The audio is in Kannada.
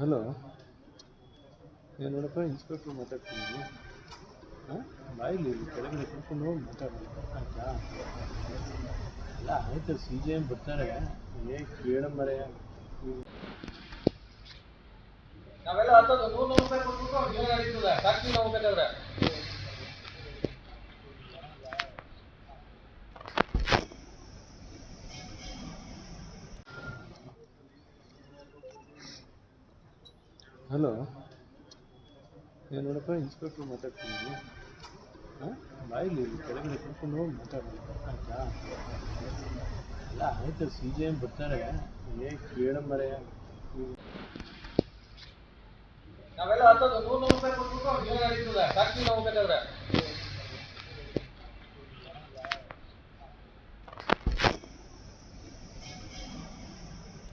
ಹಲೋ. ನೋಡಪ್ಪ ಇನ್ಸ್ಪೆಕ್ಟ್ರ್ ಮಾತಾಡ್ತೀನಿ ಹಾಂ? ಬಾಯಿಲಿ ಕೆಳಗಡೆ ಕುತ್ಕೊಂಡು ಹೋಗಿ ಮಾತಾಡೋಣ. ಆಯಿತಾ? ಇಲ್ಲ ಆಯಿತು ಸಿ ಜಿ ಎಂ ಬರ್ತಾರೆ. ಏ ಕೇಳಂಬರೆ ನಾವೆಲ್ಲ ಹತ್ತದು ನೂರು ನೂರು ರೂಪಾಯಿ ಕೊಟ್ಬಿಟ್ಟು ಅವ್ರು ಜೀವನ ಹಲೋ. ಏನು ನೋಡಪ್ಪ ಇನ್ಸ್ಪೆಕ್ಟ್ರ್ ಮಾತಾಡ್ತಿದ್ದೀನಿ ಹಾಂ? ಬಾಯಿಲಿ ಕೆಳಗಡೆ ಕರ್ಕೊಂಡು ಹೋಗಿ ಮಾತಾಡೋಣ ಆಯಿತಾ? ಇಲ್ಲ ಆಯಿತು ಸಿ ಜಿ ಎಂ ಬರ್ತಾರೆ. ಏ ಕೇಳಂಬರೆ ನಾವೆಲ್ಲ ಹತ್ತದು ನೂರು ನೂರು ರೂಪಾಯಿ ಕೊಟ್ಟು ಟ್ಯಾಕ್ಸಿ ನಾವು ಬೇಕಾದ್ರೆ